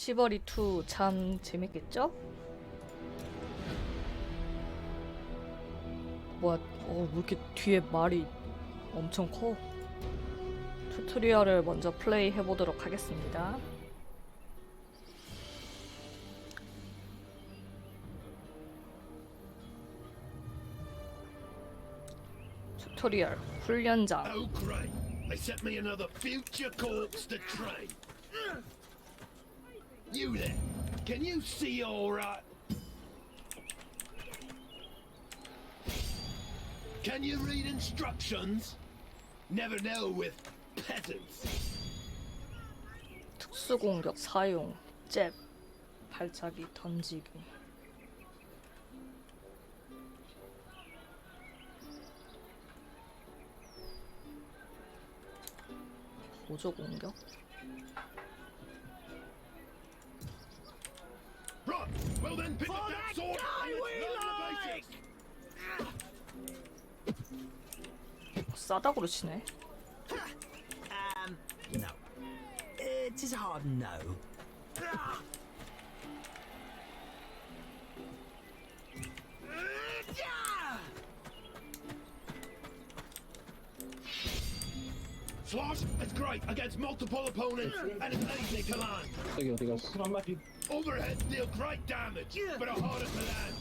시버리 2 참 재밌겠죠? 뭐야, 어, 왜 이렇게 뒤에 말이 엄청 커? 튜토리얼을 먼저 플레이 해보도록 하겠습니다. 튜토리얼 훈련장 Oh, You there. Can you see all right? Can you read instructions? Never know with peasants. 특수공격 사용, 잽, 발차기, 던지기. 보조 공격? Well then, pick up that sword and let's learn the basics. 싸다구로 치네. Um, no. It is a hard no. Slosh is great against multiple opponents and is easy to land. 저기 어디 갔어? Overhead deal great damage, but are harder to land.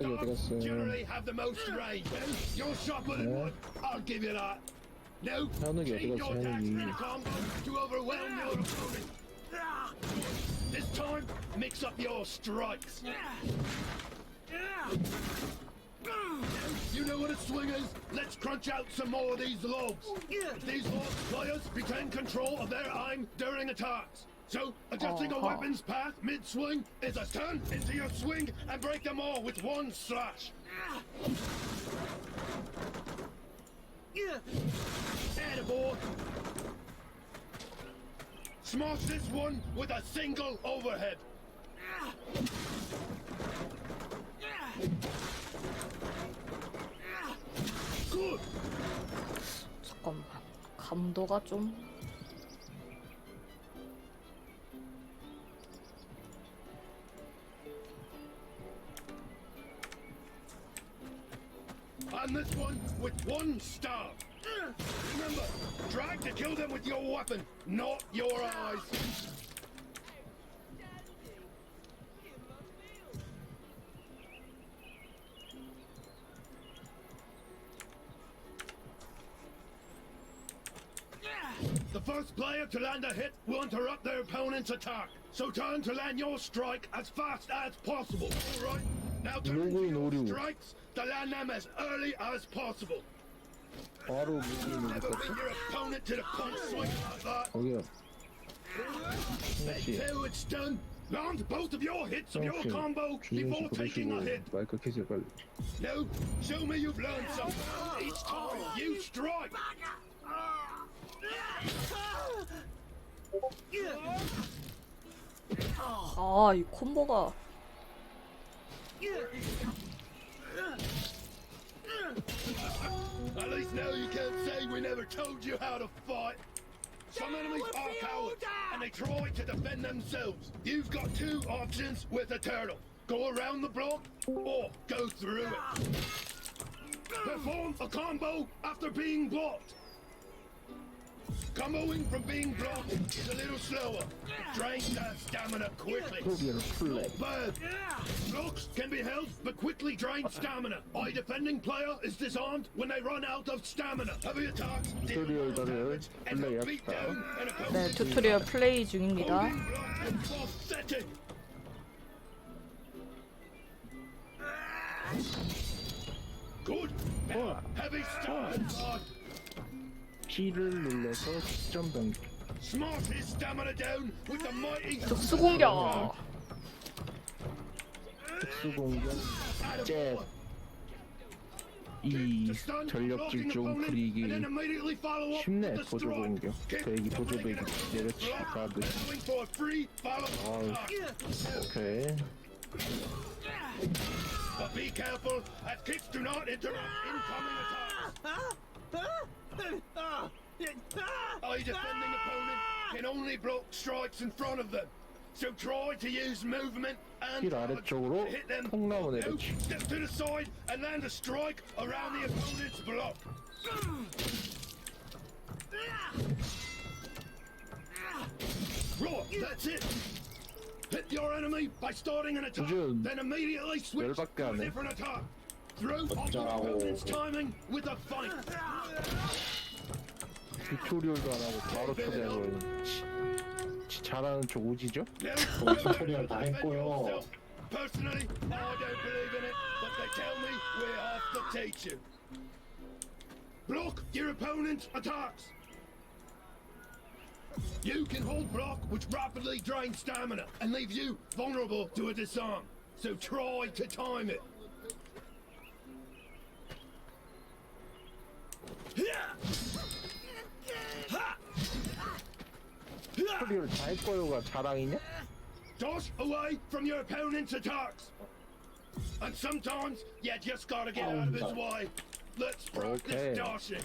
Dogs generally have the most range. Your shot bullet would. I'll give you that. No, change your tactical combo to overwhelm your opponent. This time, mix up your strikes. You know what a swing is? Let's crunch out some more of these logs. These logs players retain control of their aim during attacks. So, adjusting a Uh-huh. weapon's path mid-swing is a turn into your swing and break them all with one slash. Attaboy. Smash this one with a single overhead. Good. 잠깐만. 감도가 좀 On this one with one star. Remember, drag to kill them with your weapon, not your eyes. The first player to land a hit will interrupt their opponent's attack. So turn to land your strike as fast as possible. Alright? Now turn to Nooru, your Nooru. strikes to land them as early as possible. 바로 무기를 Never beat 줬어? your opponent to the punch swing like that. 거기야. 혹시 Till it's done, land both of your hits of your 혹시 combo before 주인씨 taking a 부르시고 hit. 마이크 켜세요 빨리. Now, show me you've learned something. Each time you strike. 아, 이 콤보가 At least now you can't say we never told you how to fight. Some enemies are cowards, and they try to defend themselves. You've got two options with a turtle. Go around the block, or go through it. Perform a combo after being blocked. Comboing from being blocked is a little slower. Drains that stamina quickly. 프로비아를 플레이. Bad. Blocks can be held, but quickly drain stamina. A defending player is disarmed when they run out of stamina. Heavy attacks deal 튜토리얼 more 다들 damage and 플레이 will beat 합시다. down an 네, opponent's 튜토리얼 플레이 중입니다. holding block and false setting. Good. Now, heavy stamina. G를 눌러서 시점 변경. Smart his stamina down with the mighty 특수 공격. 특수 공격. 잽. Attaboy. 이 전력 질종 불이기 up 쉽네 보조. 공격. 대기 보조 bring 배기 it up. 내려치 Block, 가드. going for a free follow 아우. attack. 오케이. But be careful, as kicks do not interrupt incoming attacks. A defending opponent can only block strikes in front of them. So try to use movement and 힐 dodge 아래쪽으로 to hit them. 통나무 Now, 내리기. step to the side and land a strike around the opponent's block. Right, that's it. Hit your enemy by starting an attack, 요즘 then immediately switch 열받게 to a 하네. different attack. Throw off your 어쩌라고. opponent's timing with a feint. 튜토리얼도 안 하고 바로 초대해버리는 지- 지- 잘하는 쪽 오지죠? Now, 튜토리얼 다 defend 했고요. yourself. Personally, I don't believe in it, but they tell me we have to teach you. Block your opponent's attacks. You can hold block, which rapidly drains stamina and leaves you vulnerable to a disarm. So try to time it. 튜토리얼 다 했고요가 자랑이냐? Dodge away from your opponent's attacks. And sometimes you just gotta get out of his way. Let's practice Okay. dashing.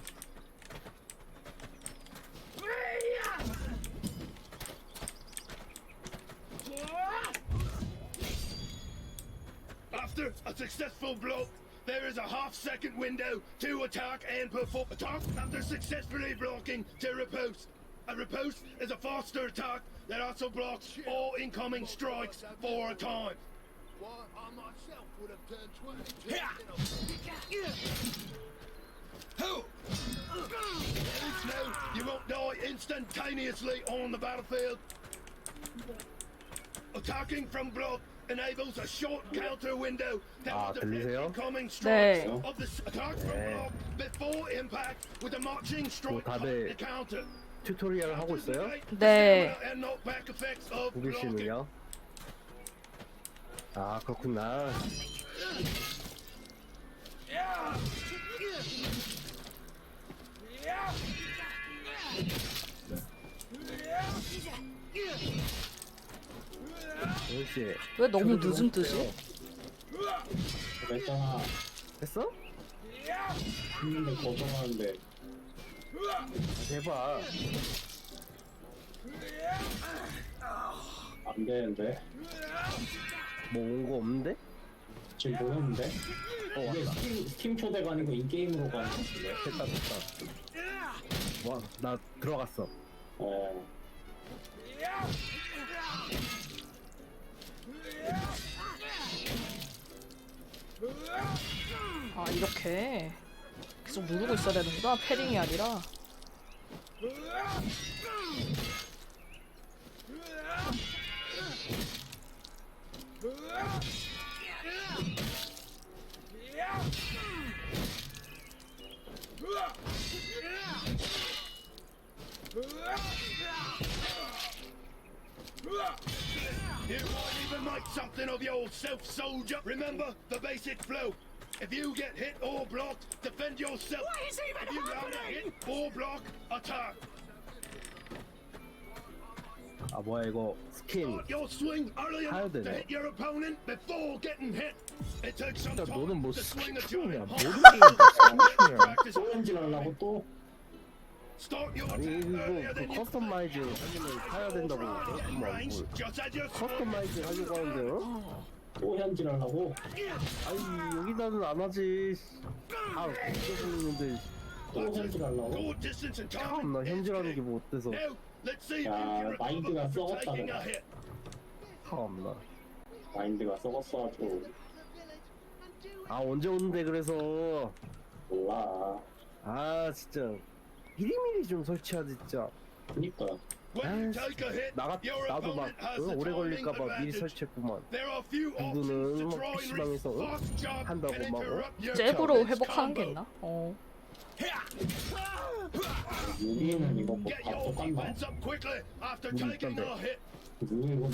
After a successful blow, there is a half second window to attack and perform attack after successfully blocking to riposte. A repulse is a faster attack that also blocks all incoming strikes for a time. Why, I myself would have turned 22 You won't die instantaneously on the battlefield. Attacking from block enables a short counter window that 아, will incoming strikes of the attack from block before impact with a marching strike the counter. 튜토리얼 하고 있어요? 네. And knockback effects of 우리. 씨는요? 아 그렇구나 역시 왜 너무 늦은 듯이? 그랬잖아. 했어? 했는데 거절하는데 아, 대박 안 되는데. 뭐 온 거 없는데? 지금 보냈는데? 어 이게 왔다 스팀, 스팀 초대가 아니고 인게임으로 가는 건데. 됐다 됐다 와 나 들어갔어 어. 아 이렇게 계속 누르고 있어야 되는구나 패링이 아니라 You might even make something of yourself, soldier. Remember the basic flow. If you get hit or blocked, defend yourself. What is even If you land a happening? hit or block, attack. 아 뭐야 이거 스킨 Start your swing early 해야 enough to 되네. hit your opponent before getting hit. It takes some 진짜 time 너는 뭐 to swing a 스킨이냐 giant 모든 hop. 게임도 스킨이야 Practice. 또 현질하려고 또? Start your 아니 attack 이거 earlier 그 than you 커스터마이즈 하려면 사야 된다고 in 뭐, range, 뭐 just as your 커스터마이즈 하려고 하는데요? 또 현질 하려고? 아니 여기다는 안 하지 다 현질 하려고? Go distance and time. 참나 현질하는 게 뭐 어때서 Now, let's see if you 야, can 마인드가 from 썩었다, taking a 내가. hit. 참나 마인드가 썩었어 아주. 아 언제 오는데 그래서 몰라. 아 진짜 미리미리 좀 설치하지 진짜 그니까. Your 나도 막 응, 오래 걸릴까봐 미리. 설치했구만 There are few options 누구는 막 PC방에서 jump 한다고 막 your 잽으로 회복하는 게. 있나? 어 유리는 이거 뭐 your 똑같나? 무기 있던데. 유리 이거 뭐,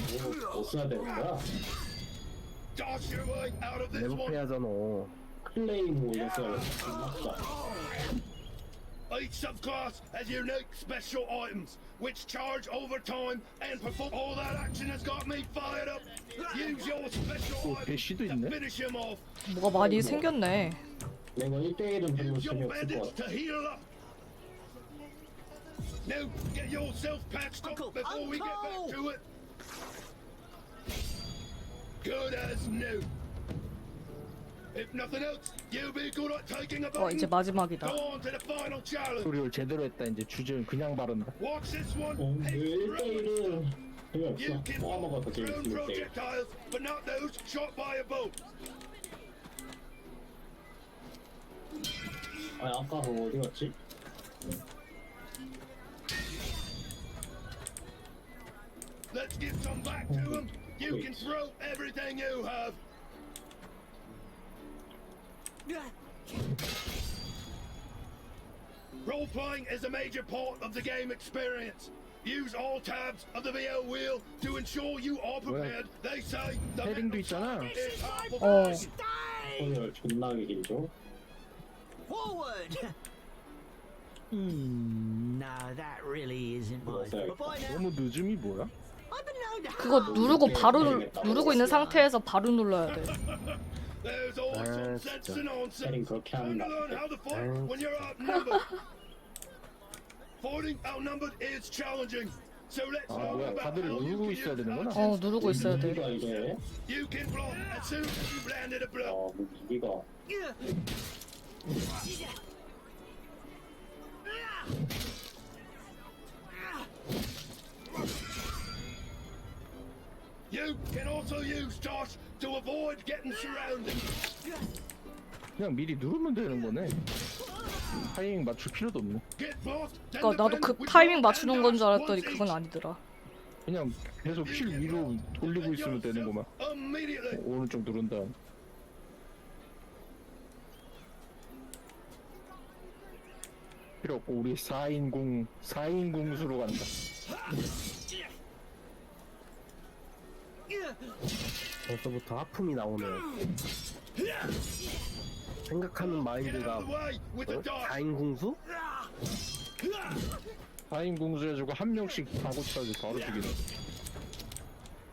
뭐 써야 되는 거야? This one. 레버페 하잖아 클레이모 이거 써야 돼. 맞다. Each subclass has unique special items, which charge over time and perform. All that action has got me fired up. Use your special 어, items 배시도 to 있네? finish him off. 뭐가 많이 생겼네 내가 1대1은 별로 Use your 재미없을 것 bandits 같아. to heal up. Now, get yourself patched Uncle, up before we get Uncle! back to it. Good as new. 어 이제. 마지막이다. Go on to the final challenge. 소리를 제대로 했다 이제 주제는 그냥 바른다 Watch this one. 어, 왜 Hit 1대1은 You 재미없어. can 모아먹어도 throw 재밌을 때. projectiles, but not those shot by a boat. 아, 아까 그거 어디 갔지? Let's give some back to them. You can throw everything you have. Role playing is a major part of the game experience. Use all tabs of the VO wheel to ensure you are prepared. They say the mental 있잖아 is half of 어! 오늘 존나 길죠? Forward! Hmm, no, that really isn't my. That? Bye now. 너무 늦음이 뭐야? I've been known to 그거 누르고. 바로 누, 누르고 있는 상태에서 바로 눌러야 돼. There's all Ah, some sense 진짜. and nonsense. 패딩 그렇게 Time to learn 거 how to fight when you're outnumbered. Fighting outnumbered is challenging. So let's 아 talk 뭐야 about 다들 how you 누르고 can 있어야 use 되는구나. 어 누르고 있어야 돼. 무기가 이래? You can block as soon as you've landed a blow. 어, 무기가. You can also use toss to avoid getting surrounded. 그냥 미리 누르면 되는 거네 타이밍 맞출 필요도 없네 Get blocked. then 그러니까 나도 defend 그 with 타이밍 맞추는 건줄 hand 알았더니 그건 아니더라. 그냥 계속 휠 위로 돌리고 있으면 되는 거만. Immediately. 오른쪽 누른 다음 필요 없고 우리 4인궁 4인 궁수로 간다 벌써부터 하품이 나오네. 생각하는 마인드가 어? dart. 4인 궁수? 4인 궁수 해주고 한 명씩 바고 쳐야지 바로 죽이네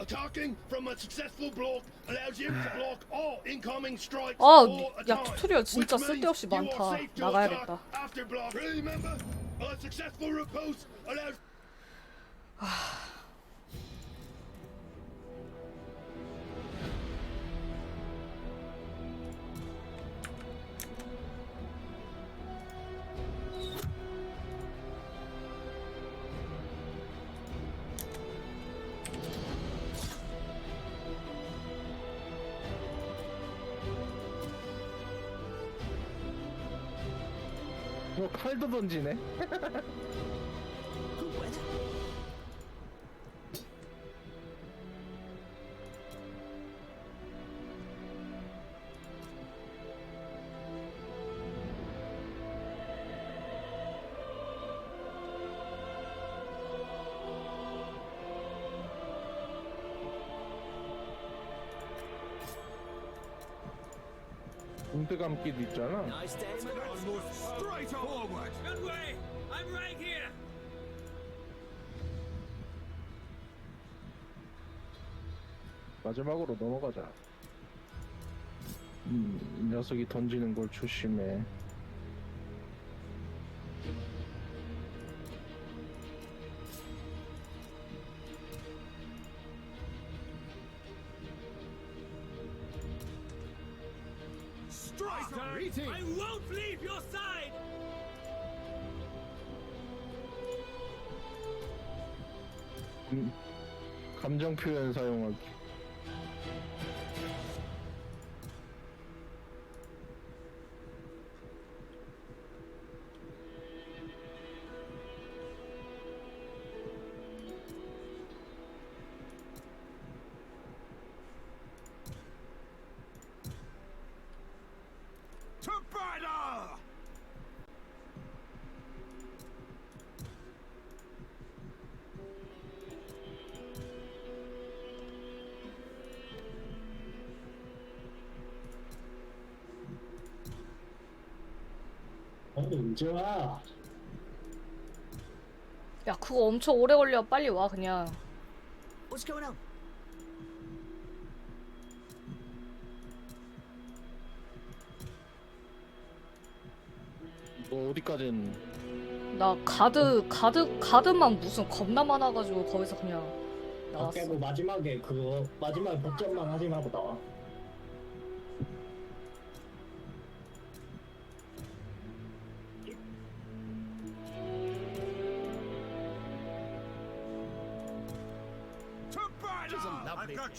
Attacking from a successful block allows you to block all incoming strikes. 아, 야, 튜토리얼 진짜 쓸데없이 많다. 나가야겠다. After block. Remember, a successful repulse allows 뭐 칼도 감기도 있잖아 Nice day, Straight forward. Good way! I'm right here! 마지막으로 넘어가자 음, 이 녀석이 던지는 걸 조심해 표현 사 언제 와? 야 그거 엄청 오래 걸려. 빨리 와 그냥. What's going on? 너 어디까지는 나 가드 가드 가드만 무슨 겁나 많아가지고 거기서 그냥 아 나왔어. 깨고 마지막에 그거 마지막에 복전만 하지나 보다 I've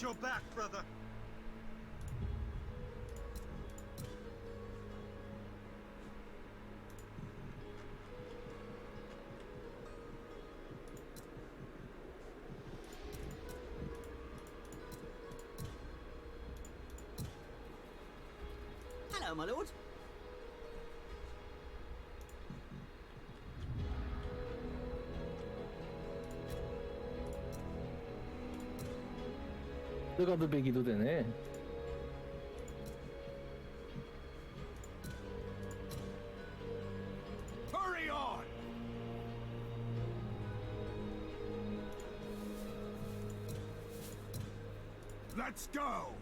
your back, brother. 가드 배기도 되네. Hurry on! Let's go!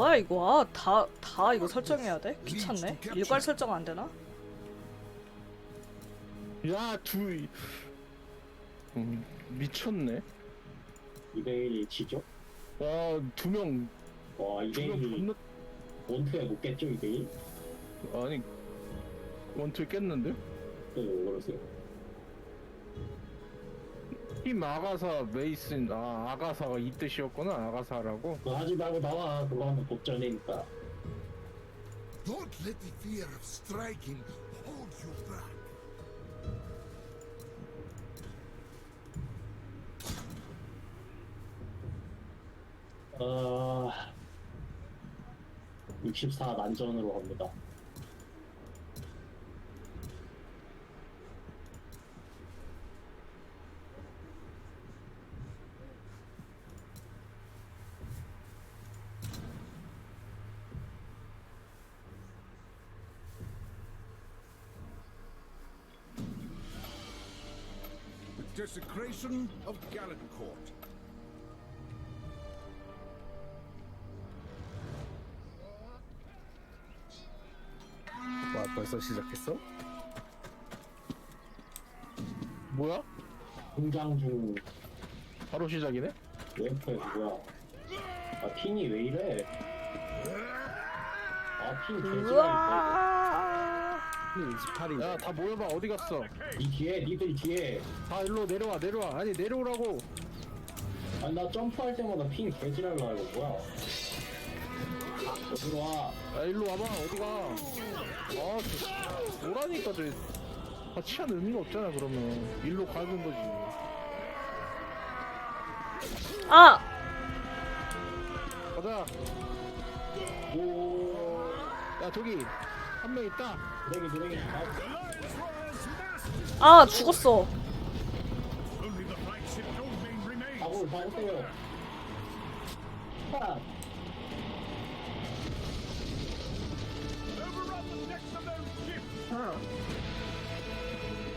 뭐야 이거? 다다 이거 설정해야 돼? 귀찮네. 일괄 설정 안 되나? 야, 두. 음, 미쳤네. 2대1이 지죠? 와, 두 명, 와 두명 2대1이 겁나. 원투에 못 깼죠 2대1? 아니, 원투 깼는데? 또 그러세요 팀 아가사 메이슨, 아, 아가사가 이 뜻이었구나, 아가사라고. 그거 하지 말고 나와 그거 하면 복전이니까 Don't let the fear of striking hold you back. 어... 64 난전으로 갑니다 desecration of Gallancourt. 와 벌써 시작했어? 뭐야? 공장 중 바로 시작이네? 웨이퍼에 누구야 아 핑이 왜 이래 아핑 개지랄 우와. 28인데 야, 다 모여봐, 어디 갔어? 니 뒤에 니들 뒤에 다 일로 내려와, 내려와. 아니, 내려오라고. 아니 나 점프할 때마다 핑 개지랄 나 이거 뭐야 어디로 와 야, 일로 와봐, 어디 가. 아, 저, 뭐라니까, 저. 같이 하는 의미가 없잖아, 그러면. 일로 가는 거지. 아 가자. 오 야, 저기, 한 명 있다. 아, 아 죽었어. 팍.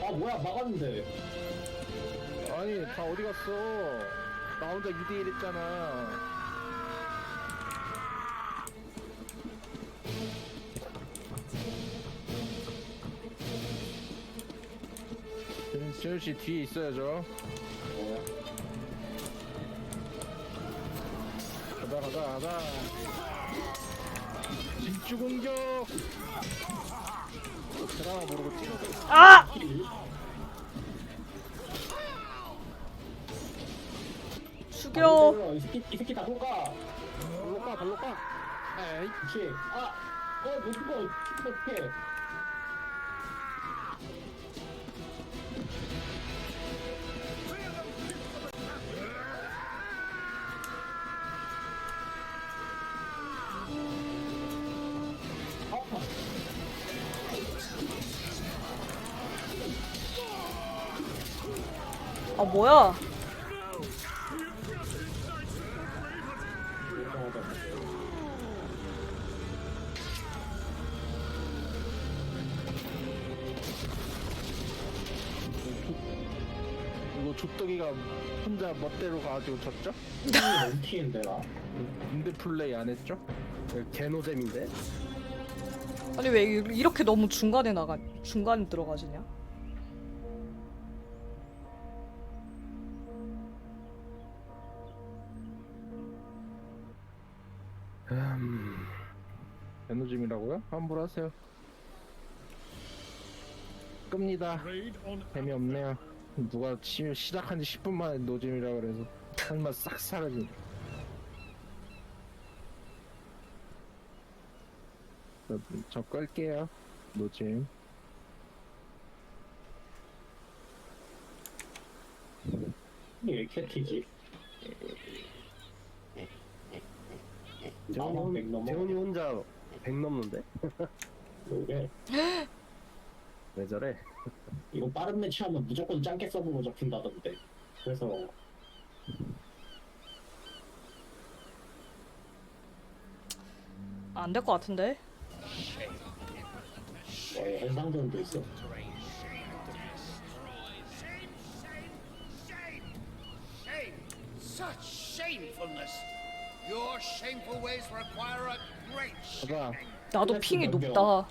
아 뭐야 막았는데 아니, 다 어디 갔어? 나 혼자 2대1 했잖아. 재현 씨 뒤에 있어야죠. 어, 가자, 가자, 가자. 집중 공격! 드라마 모르고 뛰어. 아 죽여. 이 새끼 이 새끼 다 쏠까 발로 까, 발로 까. 에이, 그치 아 어 못 죽어 죽으면 어떡해 아 뭐야? 이거 족덕이가 혼자 멋대로 가가지고 졌죠? 튀는데 나. 근데 플레이 안 했죠? 개노잼인데? 아니 왜 이- 이렇게 너무 중간에 나가 중간에 들어가지냐? 환불하세요. 끕니다. Raid on 재미없네요. 누가 치, 시작한 지 10분 만에 노잼이라 그래서 한맛 싹 사라진. 저, 저 끌게요. 노잼. 왜 이렇게 튀지? 재훈이, 나만 백 혼, 넘어. 재훈이 혼자 100 넘는데? 그게 왜 저래? 이거 빠른 매치 하면 무조건 짱깨 서브로 잡힌다던데. 그래서 안 될 것 같은데. 어, 현상전도 있어. Such shamefulness! Your shameful ways require a great 가자. shame. 나도 핑이 높다.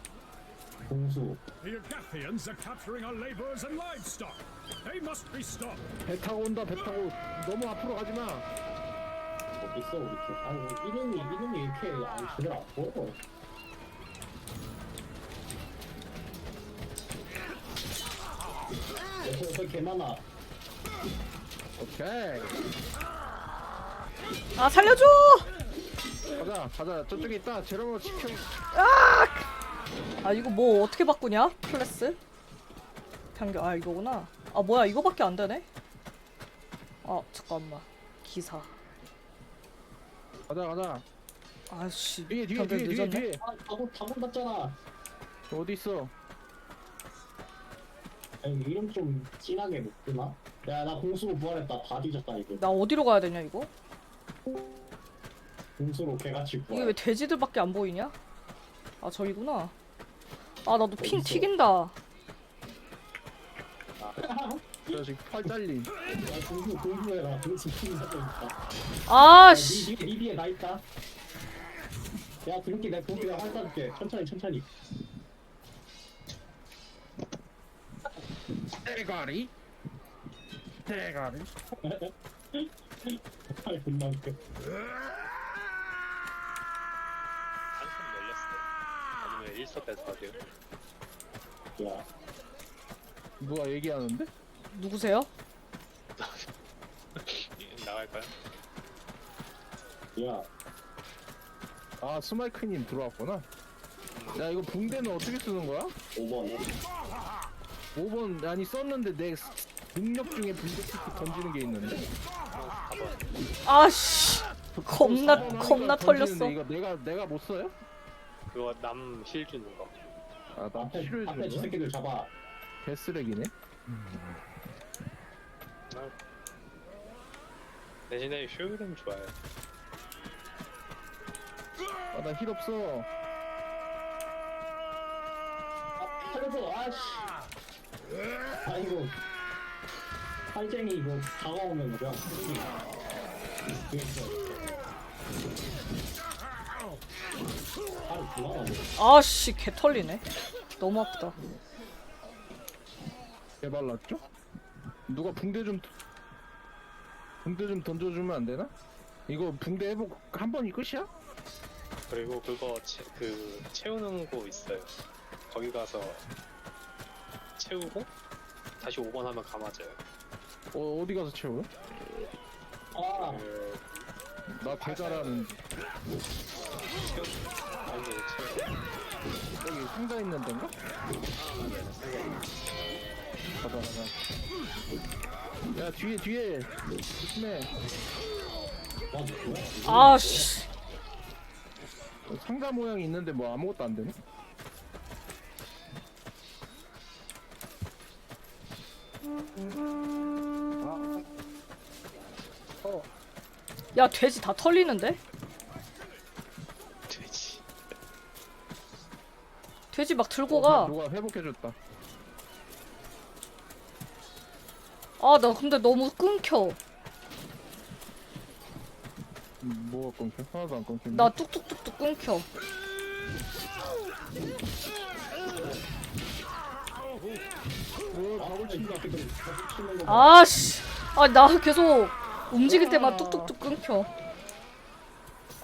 공수. The Agathians are capturing our laborers and livestock. They must be stopped. 배 타고 온다. 배 타고 너무 앞으로 가지 마. 어디 있어 우리 팀? 아니 이름이 이름이 이렇게 안 제대로 안 보여. 옆에 옆에 개 많아. 오케이. 아 살려줘! 가자. 가자. 저쪽에 있다. 제로모 지켜. 아 이거 뭐 어떻게 바꾸냐? 클래스? 변경 아 이거구나. 아 뭐야 이거밖에 안 되네? 아 잠깐만 기사. 가자. 가자. 아씨 뒤에 뒤에 변경 뒤에 뒤에 늦었네. 뒤에. 아 자고 자고 났잖아. 어디 있어? 아니 이름 좀 진하게 못구나. 야 나 공수로 부활했다. 다 뒤졌다 이거. 나 어디로 가야 되냐 이거? 공수로 개같이 이게 부활. 왜 돼지들밖에 안 보이냐? 아 저기구나. 아 나도 핑 어딨어? 튀긴다. 저 지금 팔 잘린. 야 있다. 아씨. 니, 뒤에- 니 뒤에 나 있다. 야, 그렇게 내가 그렇게 내가 활 쏴줄게. 천천히, 천천히. 대가리. 대가리. 팔 존나 웃겨. 한숨 열렸어. 아니면 일서 뺏어 돼요. 야, 누가 얘기하는데? 누구세요? 나갈까요? 야, 아 스마이크님 들어왔구나. 야 이거 붕대는 어떻게 쓰는 거야? 5번. 5번 아니 썼는데 내 능력 중에 붕대 키트 던지는 게 있는데. 아씨. 겁나 4번 하니까 겁나 털렸어. 이거 내가 내가 못 써요? 그거 남힐 주는 거. 아나 앞에, 필요해 앞에 저 주는 거야? 새끼들 잡아. 개쓰레기네. 대신에 효율은 좋아요. 아나 힐 없어. 아, 살려줘, 아씨. 아이고. 팔쟁이 이거 다가오면 그냥 아씨 개 털리네. 너무 아프다. 개발랐죠? 누가 붕대 좀 붕대 좀 던져주면 안 되나? 이거 붕대 회복 한 번이 끝이야? 그리고 그거 채, 그 채우는 거 있어요. 거기 가서 채우고 다시 5번 하면 감아져요. 어 어디 가서 채워요? 아, 그나 아니 채우 여기 상자 있는 데인가? 가자 가자. 야 뒤에 뒤에 조심해. 아씨. 어, 상자 모양이 있는데 뭐 아무것도 안 되네? 야 돼지 다 털리는데? 돼지. 돼지 막 들고 어, 가. 누가 회복해줬다. 아 나 근데 너무 끊겨. 음, 뭐가 끊겨? 하나도 안 끊긴데 나 뚝뚝뚝뚝 끊겨. 친다 아씨. 아 나 계속 움직일 때만 뚝뚝뚝 끊겨.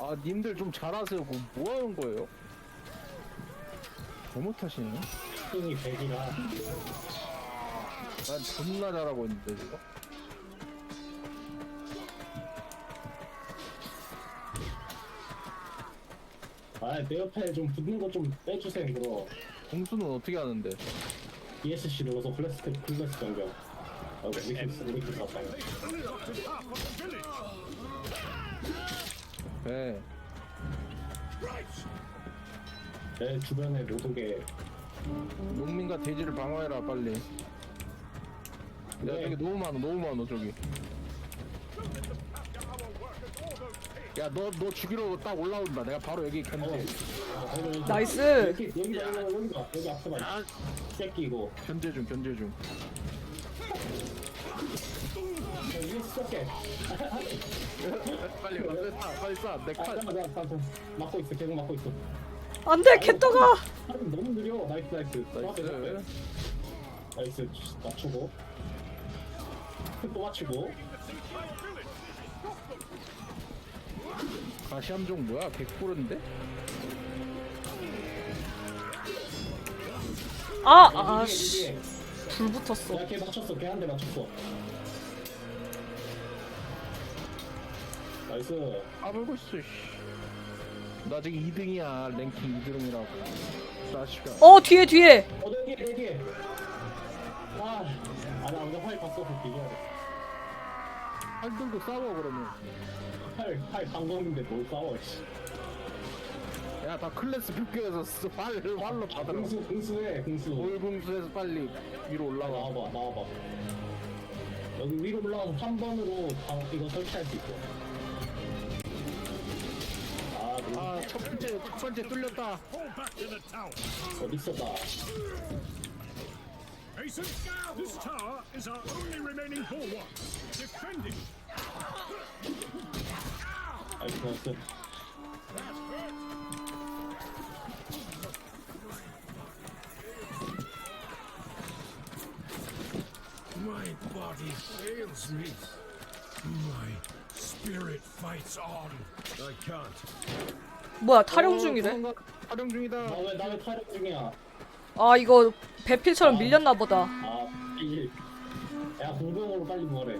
아 님들 좀 잘하세요 뭐, 뭐 하는 거예요? 뭐 못하시네? 이 100이라. 난 존나 잘하고 있는데 지금 아, 내 옆에 좀 붙는 거 좀 빼주세요, 그거. 공수는 어떻게 하는데? ESC 눌러서 플래스, 플래스 변경. 아. 네내 주변에 못 오게. 농민과 돼지를 방어해라 빨리 야 네. 저기 너무 많아 너무 많아 저기 야 너 너 죽이러 딱 올라온다 내가 바로 여기 견제 어, 여기, 여기. 나이스. 여기. 여기 앞에 봐. 새끼, 이거. 견제 중 견제 중 야, 빨리 쏴 빨리 쏴 내 아, 칼 잠깐만. 막고 있어, 계속 막고 있어. 안돼 개떡아. 너무 느려. 나이스, 나이스. 나이스 나이스, 맞추고. 또 맞추고. 가시 함정 뭐야 개꿀인데? 아 야, 아씨. 불 붙었어. 이게. 야, 걔 맞췄어. 걔 한 대 맞췄어. 나이스. 까불고 있어 씨. 나 지금 2등이야 랭킹 2등이라고 자식아 어 뒤에 뒤에. 어, 내 뒤에, 내 뒤에. 아, 아, 나 먼저 활 봤어. 비교하래. 팔 들고 싸워 그러면 활, 활 방검인데 뭘 싸워, 씨. 야 다 클래스 쓰- 활, 활로 받으라 공수, 공수해, 공수. 올궁수에서 빨리 위로 아, 올라가 나와봐, 나와봐. 여기 위로 올라가서 3번으로 방, 이거 설치할 수 있어. 아, 너아첫 번째 첫 번째 뚫렸다 Fall back to the tower. 어디 있었다. This tower is our only remaining bulwark. Defend it. Body fails me. My spirit fights on. I can't. 뭐야 어, 중이래. 도망가. 타령 중이다 나 왜, 나왜 촬영 중이야? 아 이거 배필처럼 밀렸나 보다. 아, 이. 야, 공병으로 빨리 뭐래.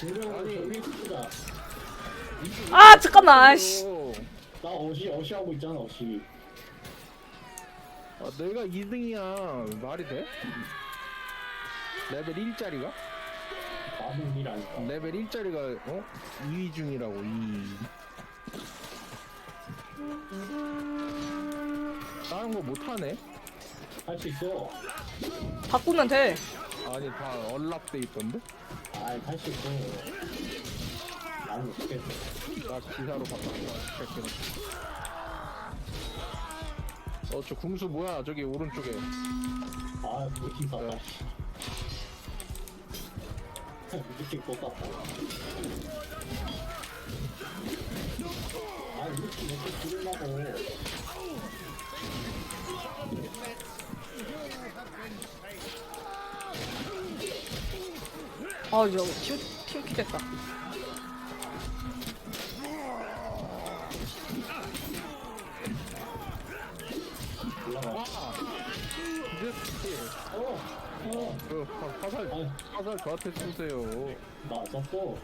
공병으로. 저기 쓰자. 아 잠깐만. 아씨. 어, 나 어시, 어시 하고 있잖아, 어시. 아, 내가 2등이야 말이 돼? 레벨 1짜리가? 나는 일 아니까. 레벨 1짜리가 어? 2위 중이라고 2위 다른 거 못하네? 할 수 있어. 바꾸면 돼. 아니 다 언락돼 있던데? 아, 할수 있어. 나는 못겠어. 나 기사로 바꿨어 어저 궁수 뭐야 저기 오른쪽에 아, 루팅 썼다. 루팅 똑같다. 아, 루팅 몇개 줄이려고. 아 이거 팀 팀키 됐다. 화- 화살 아니, 화살 저한테 쏘세요 나 썼어.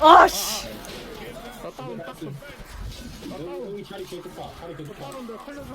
아씨. 나 다운 딱 나이스. 여기, 자리 개 좋다. 자리 개 좋다. 다운데 살려줘